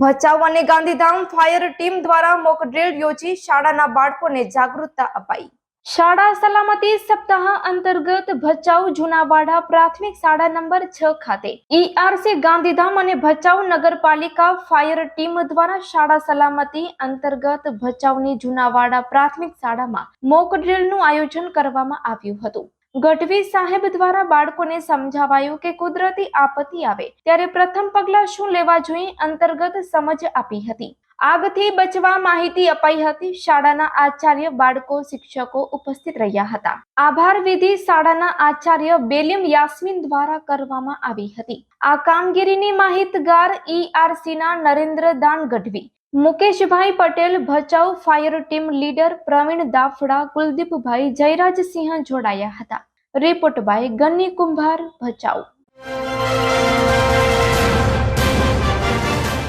ભચાઉ અને Gandhidham fire team દ્વારા mock યોજી શાળાના બાળકોને જાગૃતતા અપાઈ. શાળા સલામતી સપ્તાહ અંતર્ગત ભચાઉ જુનાવાડા પ્રાથમિક શાળા નંબર છ ખાતે ઈઆરસી ગાંધીધામ અને ભચાઉ નગરપાલિકા ફાયર ટીમ દ્વારા શાળા સલામતી અંતર્ગત ભચાઉની જુનાવાડા પ્રાથમિક શાળામાં મોક આયોજન કરવામાં આવ્યું હતું. ગઢવી સાહેબ દ્વારા બાળકોને સમજાવાયું કે કુદરતી આપત્તિ આવે ત્યારે પ્રથમ પગલાં શું લેવા જોઈએ અંતર્ગત સમજ આપી હતી. આગથી બચવા માહિતી અપાઈ હતી. શાળાના આચાર્ય, બાળકો, શિક્ષકો ઉપસ્થિત રહ્યા હતા. આભાર વિધિ શાળાના આચાર્ય બેલિમ યાસ્મીન દ્વારા કરવામાં આવી હતી. આ કામગીરીની માહિતગાર ઈઆરસીના Narendra Dan Gadhvi, Mukeshbhai Patel, Bhachau fire team leader Pravin Dafda, Kuldeepbhai Jayrajsinh જોડાયા હતા. રિપોર્ટ બાય ગન્ની કુંભાર ભચાઉ.